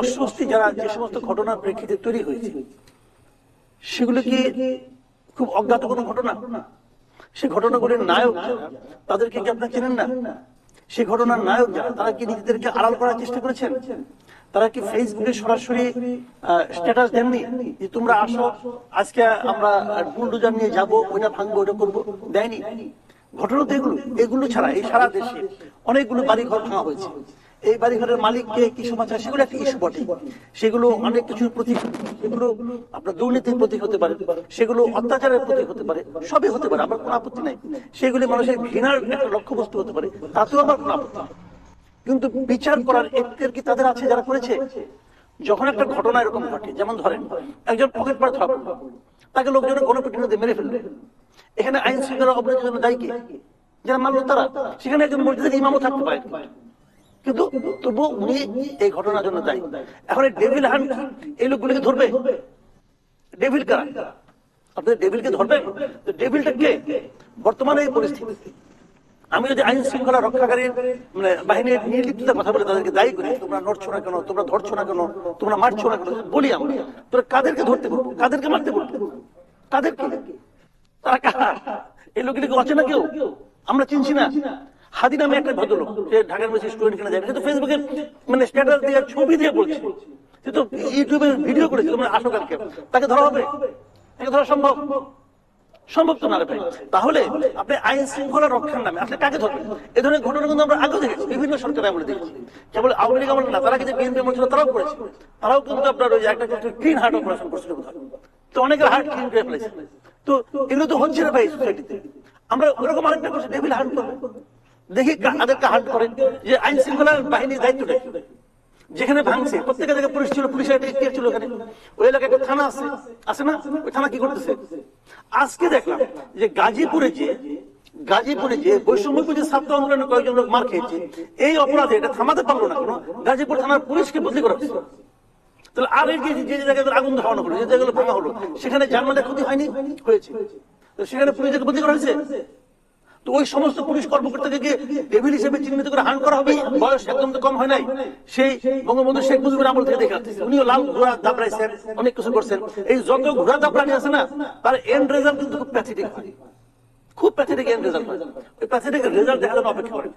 অস্বস্তি যারা যে সমস্ত ঘটনার প্রেক্ষিতে তৈরি হয়েছে সেগুলো কি খুব অজ্ঞাত কোনো ঘটনা। সে ঘটনাগুলির নায়ক তাদেরকে কি আপনারা চেনেন না? সেই ঘটনার নায়ক যারা, তারা কি নিজেদেরকে আড়াল করার চেষ্টা করেছেন? তারা কি ফেসবুকে সরাসরি স্ট্যাটাস দেননি? যে তোমরা আসো, আজকে আমরা বুলডোজার নিয়ে যাব ওইটা ভাঙবো ওইটা করব। দেয়নি। ঘটনা তো এগুলো। এগুলো ছাড়া এই সারা দেশে অনেকগুলো বাড়ি ঘর ভাঙা হয়েছে। এই বাড়িঘরের মালিককে কি সমাচার সেগুলো একটা ইস্যু বটে। সেগুলো অনেক কিছুর প্রতীক, সেগুলো আপনার দুর্নীতির প্রতীক হতে পারে, সেগুলো অত্যাচারের প্রতীক হতে পারে, সবই হতে পারে, আমার কোনো আপত্তি নাই। সেগুলি মানুষের ঘৃণার একটা লক্ষ্যবস্তু হতে পারে, তাতেও আমার কোনো আপত্তি কিন্তু বিচার করার এখতিয়ার কি তাদের আছে যারা করেছে? যখন একটা ঘটনা এরকম ঘটে, যেমন ধরেন, একজন পকেট মার ধরা তাকে লোকজনের গণপিটুনিতে মেরে ফেলবে এখানে আইন শৃঙ্খলা অবনতির জন্য দায়ী কে? যারা মানলো তারা। সেখানে একজন মসজিদের ইমামও থাকতে পারে। কিন্তু তবু উনি এই ঘটনার জন্য দায়ী। এখন এই ডেভিল হান এই লোকগুলিকে ধরবে? ডেভিল কারা? আপনি ডেভিলকে ধরবেন? ডেভিলটা কে? বর্তমানে এই পরিস্থিতি। আমি যদি আইন শৃঙ্খলা রক্ষাকারীর মানে বাহিনীর নির্লিপ্ততার কথা বলে তাদেরকে দায়ী করি, তোমরা নড়ছো না কেন? তোমরা ধরছো না কেন? তোমরা মারছো না কেন? বলি আমরা, তোরা কাদেরকে ধরতে বলব কাদেরকে মারতে বলব কাদেরকে? তারা কারা? এই লোকগুলিকে অচেনা কেউ? আমরা চিনছি না। হাদি নামে একটা ভদ্রলোক, সে ঢাকার স্টুডেন্ট যায় ফেসবুকে মানে স্ট্যাটাস দিয়ে ছবি দিয়ে বলছে। সে তো ইউটিউবে ভিডিও করেছিল মানে আসো কালকে। তাকে ধরা হবে। তাকে ধরা সম্ভব? সম্ভব তো না ভাই। তাহলে আপনি আইন শৃঙ্খলা রক্ষার নামে আপনি কাকে ধরবেন? এই ধরনের ঘটনা কিন্তু আমরা দেখেছি, বিভিন্ন সরকার আমলে দেখেছি। কেবল আওয়ামী লীগ না, তারা কিন্তু বিএনপি ছিল, তারাও করেছে। তারাও কিন্তু আপনার ওই একটা ক্লিন হার্ট অপারেশন করছিল তো অনেকের হার্ট ক্লিন করে ফেলেছে। তো এগুলো তো হচ্ছে না ভাই সোসাইটিতে আমরা ওরকম আরেকটা করছি ডেভিল হার্ট করব। দেখি কাদেরকে হার্ট করে যে আইন শৃঙ্খলা বাহিনীর দায়িত্বটা যেখানে ভাঙছে প্রত্যেকের জায়গায় পুলিশ ছিল পুলিশের একটা ইতিহাস ছিল ওখানে। ওই এলাকায় একটা থানা আছে। আছে না? ওই থানা কি করতেছে? আজকে দেখলাম যে গাজীপুরে যে গাজীপুরে যে বৈষম্য যে ছাত্র আন্দোলনের কয়েকজন লোক মার খেয়েছে এই অপরাধে এটা থামাতে পারল না কোনো। গাজীপুর থানার পুলিশকে বদলি করা হচ্ছে তাহলে আর এই যে যে জায়গায় আগুন ধরানো হলো যে জায়গাগুলো ভাঙা হলো সেখানে জানমালের ক্ষতি হয়নি? হয়েছে। তো সেখানে পুলিশকে বদলি করা হয়েছে? তো ওই সমস্ত পুলিশ কর্মকর্তাকে গিয়ে টেবিল হিসেবে চিহ্নিত করে হান করা হবে? বয়স একদম তো কম হয় নাই। সেই বঙ্গবন্ধু শেখ মুজিবুর আমল থেকে দেখে উনিও লাল ঘোড়া দাপড়াইছেন অনেক কিছু করছেন। এই যত ঘোড়া দাপড়ানি আছে না, তার এন্ড রেজাল্ট কিন্তু খুব প্যাথেটিক খুব প্যাথেটিক এন্ড রেজাল্ট হয়। ওই প্যাথেটিক রেজাল্ট দেখার অপেক্ষা করে